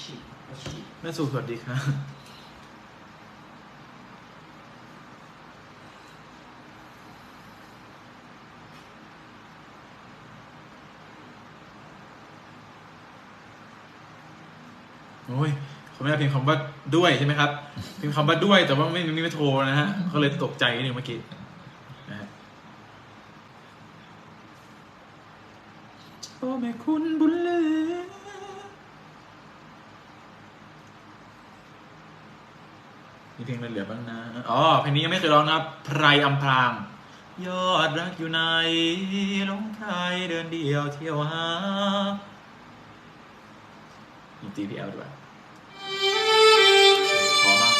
ชิชิแม่สู่สวัสดีครับโอ้ยเขาไม่ได้พิมพ์คำว่าด้วยใช่ไหมครับพิมพ์คำว่าด้วยแต่ว่าไม่ไม่ไม่โทรนะฮะเขาเลยตกใจนิดนึงเมื่อกี้นะฮะโอ้แม่คุณบุญเหลือ มีเพลงอะไรเหลือบ้างนะ อ๋อ เพลงนี้ยังไม่เคยร้องนะครับ ไพรอำพราง ยอดรักอยู่ในหลงไพรเดินเดียวเที่ยวหาอีกทีพี่แอลด้วยขอมาก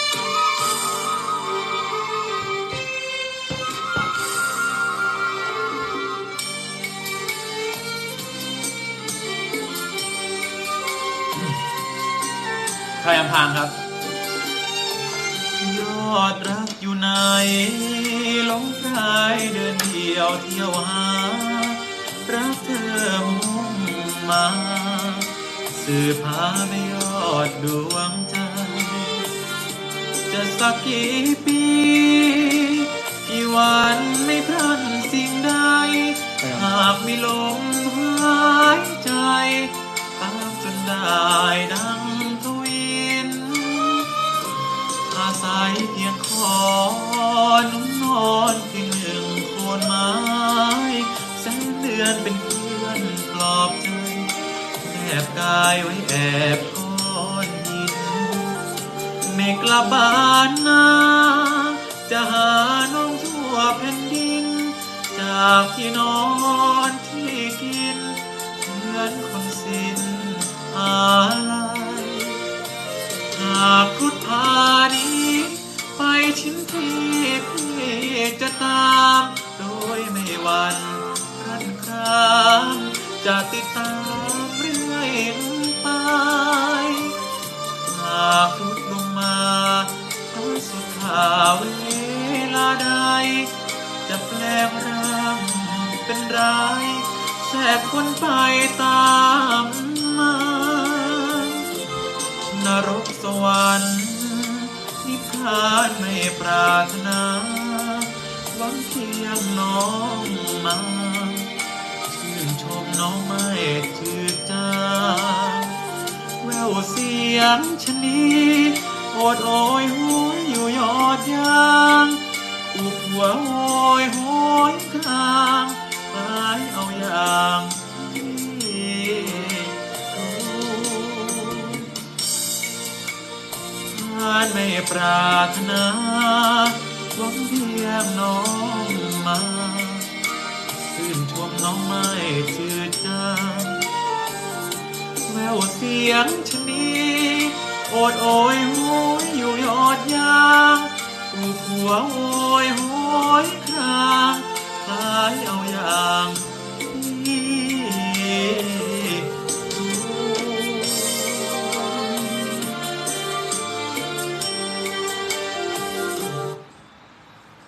ไพรอำพรางครับ อดรักอยู่ในหลงพรายเดินเดียวเที่ยวหารักเธอมุ่งมาสืบหาไม่ยอดดวงใจ จะสักกี่ปีกี่วันไม่พลันสิ่งใดหากมีลม อายเพียงขอนนุ่มนอนเพียงหนึ่งโคนไม้แสงเดือนเป็นเพื่อนปลอบใจแนบกายไว้แอบก้อนหินไม่กลับบ้านนาจะหาน้องทั่วแผ่นดิน จากที่นอนที่กิน เหมือนคนสิ้นอะไรากพุทธานี้ ไปชิ้นที่พี่จะตาม โดยไม่หวันรันครามจะติดตามเรื่อยไป หากพุดลงมาเพราะสุดข่าเวลาใด จะแปลงร่างเป็นร้ายแทรกคนไปตามารถนาหวังเพียงน้องมาชื่นชมน้องไม่จืดจางแววเสียงชนีโอดโอยหวยอยู่ยอดยางอุบหัวโอยโหยครางหายเอาอย่าานไม่ปรารถนาหวังเพียงน้องมาชื่นชมน้องไม่จืดจางแววเสียงชนีโอดโอยโหยอยู่ยอดยางอูหัวโอยโหยครางคล้ายเอาอย่าง